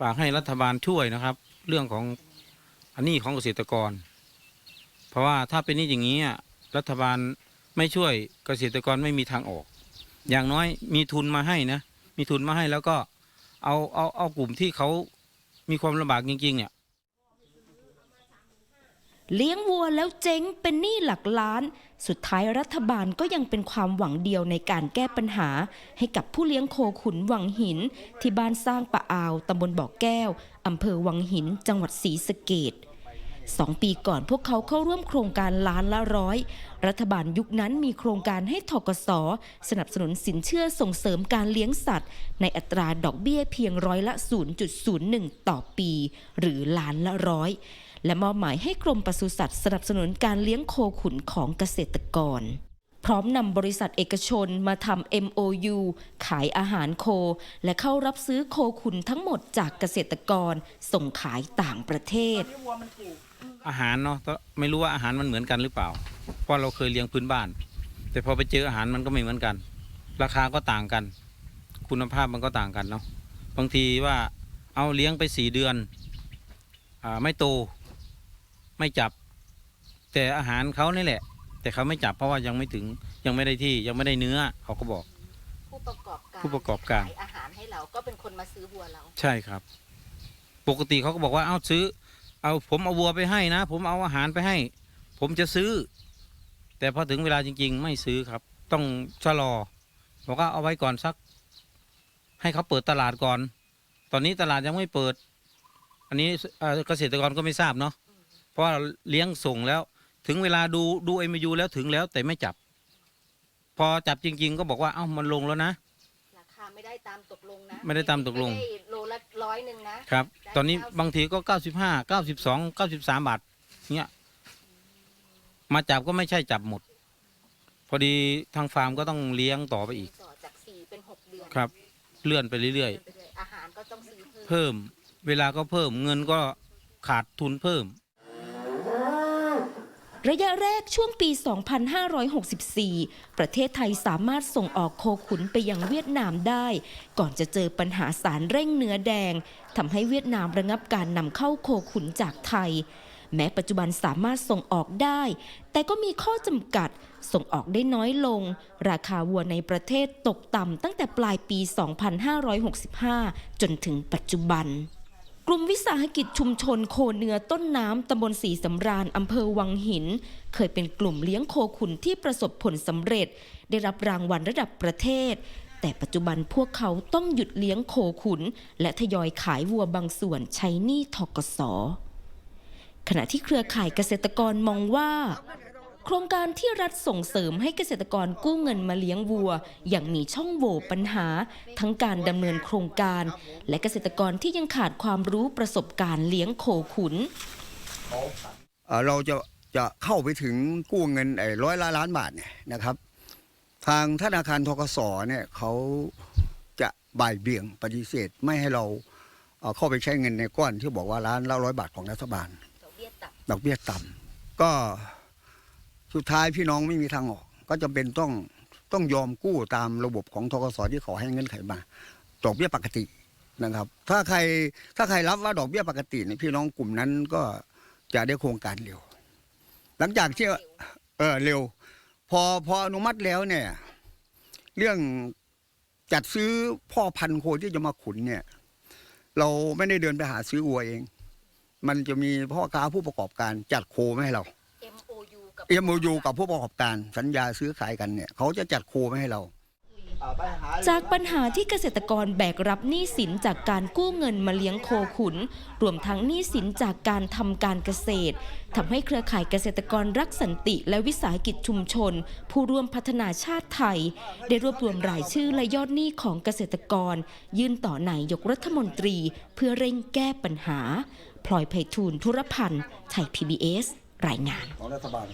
ฝากให้รัฐบาลช่วยนะครับ เรื่องของอันนี้ของเกษตรกร เพราะว่าถ้าเป็นนี่อย่างนี้รัฐบาลไม่ช่วยเกษตรกรไม่มีทางออก อย่างน้อยมีทุนมาให้นะ มีทุนมาให้แล้วก็เอาเอาเอากลุ่มที่เขามีความลำบากจริงๆเนี่ย เลี้ยงวัวแล้วเจ๊งเป็นหนี้หลักล้าน สุดท้ายรัฐบาลก็ยังเป็นความหวังเดียวในการแก้ปัญหา ให้กับผู้เลี้ยงโคขุนวังหิน ที่บ้านสร้างปะอาวตำบลบ่อแก้วอำเภอวังหิน จังหวัดศรีสะเกดสองปีก่อนพวกเขาเข้าร่วมโครงการล้านละร้อย รัฐบาลยุคนั้นมีโครงการให้ทกสสนับสนุนสินเชื่อส่งเสริมการเลี้ยงสัตว์ ในอัตราดอกเบี้ยเพียงร้อยละ 0.01 ต่อปี หรือล้านละร้อย และมอบหมายให้กรมปศุสัตว์สนับสนุนการเลี้ยงโคขุนของเกษตรกร พร้อมนำบริษัทเอกชนมาทำ MOU ขายอาหารโค และเข้ารับซื้อโคขุนทั้งหมดจากเกษตรกรส่งขายต่างประเทศ อาหารเนาะไม่รู้ว่าอาหารมันเหมือนกันหรือเปล่า เพราะเราเคยเลี้ยงพื้นบ้าน แต่พอไปเจออาหารมันก็ไม่เหมือนกัน ราคาก็ต่างกัน คุณภาพมันก็ต่างกันเนาะบางทีว่าเอาเลี้ยงไปสี่เดือนอไม่โต ไม่จับ แต่อาหารเขานี่แหละ แต่เขาไม่จับเพราะว่ายังไม่ถึงยังไม่ได้ที่ยังไม่ได้เนื้อเขาก็บอก ผู้ประกอบการผู้ประกอบการขายอาหารให้เราก็เป็นคนมาซื้อวัวเรา ใช่ครับ ปกติเขาก็บอกว่าเอาซื้อ เอาผมเอาวัวไปให้นะ ผมเอาอาหารไปให้ ผมจะซื้อ แต่พอถึงเวลาจริง ๆ ไม่ซื้อครับ ต้องชะลอบอกว่าเอาไว้ก่อนสัก ให้เขาเปิดตลาดก่อน ตอนนี้ตลาดยังไม่เปิด อันนี้เอ่อเกษตรกรก็ไม่ทราบเนาะเพ ราะว่าเลี้ยงส่งแล้ว ถึงเวลาดูดูเอ็มยูแล้วถึงแล้วแต่ไม่จับ พอจับจริง ๆ ก็บอกว่าเอ้ามันลงแล้วนะ ราคาไม่ได้ตามตกลงนะไม่ได้ตามตกลง ไม่ได้โลละร้อยหนึ่งนะครับ ได้ตอนนี้เก้าสิบบางทีก็เก้าสิบห้าเก้าสิบสองเก้าสิบสามบาทเนี่ยมาจับก็ไม่ใช่จับหมด พอดีทางฟาร์มก็ต้องเลี้ยงต่อไปอีกต่อจากสี่เป็นหกเดือนครับ เลื่อนไปเรื่อยเดินไปเลยอาหารก็ต้องซื้อเพิ่มๆเพิ่มเวลาก็เพิ่มเงินก็ขาดทุนเพิ่ม ระยะแรกช่วงปี 2564 ประเทศไทยสามารถส่งออกโคขุนไปยังเวียดนามได้ ก่อนจะเจอปัญหาสารเร่งเนื้อแดงทำให้เวียดนามระงับการนำเข้าโคขุนจากไทย แม้ปัจจุบันสามารถส่งออกได้ แต่ก็มีข้อจำกัดส่งออกได้น้อยลง ราคาวัวในประเทศตกต่ำตั้งแต่ปลายปี 2565 จนถึงปัจจุบัน กลุ่มวิสาหกิจชุมชนโคเนื้อต้นน้ำตำบลสีสำราญอำเภอวังหิน เคยเป็นกลุ่มเลี้ยงโคขุนที่ประสบผลสำเร็จ ได้รับรางวัลระดับประเทศ แต่ปัจจุบันพวกเขาต้องหยุดเลี้ยงโคขุน และทยอยขายวัวบางส่วนใช้หนี้ทกสขณะที่เครือข่ายเกษตรกรมองว่า ครงการที่รัฐส่งเสริมให้เกษตรกรกู้เงินมาเลี้ยงวัว อย่างมีช่องโหว่ปัญหา ทั้งการดำเนินโครงการ และเกษตรกรที่ยังขาดความรู้ประสบการณ์เลี้ยงโคขุน เราจะจะเข้าไปถึงกู้เงินไอ้ร้อยละล้านบาทเนี่ยนะครับ ทางธนาคารทกสเนี่ยเขาจะบ่ายเบี่ยงปฏิเสธไม่ให้เราเข้าไปใช้เงินในก้อนที่บอกว่าล้านละร้อยบาทของรัฐบาลดอกเบี้ยต่ดอกเบี้ยต่ำก็ สุดท้ายพี่น้องไม่มีทางออก ก็จำเป็นต้องต้องยอมกู้ตามระบบของทกสที่ขาให้เงื่อนไขมาดอกเบี้ยปกตินะครับ ถ้าใครถ้าใครรับว่าดอกเบี้ยปกติเนี่ยพี่น้องกลุ่มนั้นก็จะได้โครงการเร็ว หลังจากที่เออเร็ว พอพออนุมัติแล้วเนี่ย เรื่องจัดซื้อพ่อพันธุ์โคที่จะมาขุนเนี่ย เราไม่ได้เดินไปหาซื้อวัวเอง มันจะมีพ่อค้าผู้ประกอบการจัดโคมาให้เรา MOU กับ MOU กับผู้ประกอบการสัญญาซื้อขายกันเนี่ยเขาจะจัดโคมาให้เราจากปัญหาที่เกษตรกรแบกรับหนี้สินจากการกู้เงินมาเลี้ยงโคขุน รวมทั้งหนี้สินจากการทำการเกษตรทำให้เครือข่ายเกษตรกรรักสันติและวิสาหกิจชุมชน ผู้ร่วมพัฒนาชาติไทย ได้รวบรวมรายชื่อและยอดหนี้ของเกษตรกร ยื่นต่อนายกรัฐมนตรี เพื่อเร่งแก้ปัญหา พลอยไพฑูรย์ธุรพันธ์ไทย PBS รายงานของรัฐบาล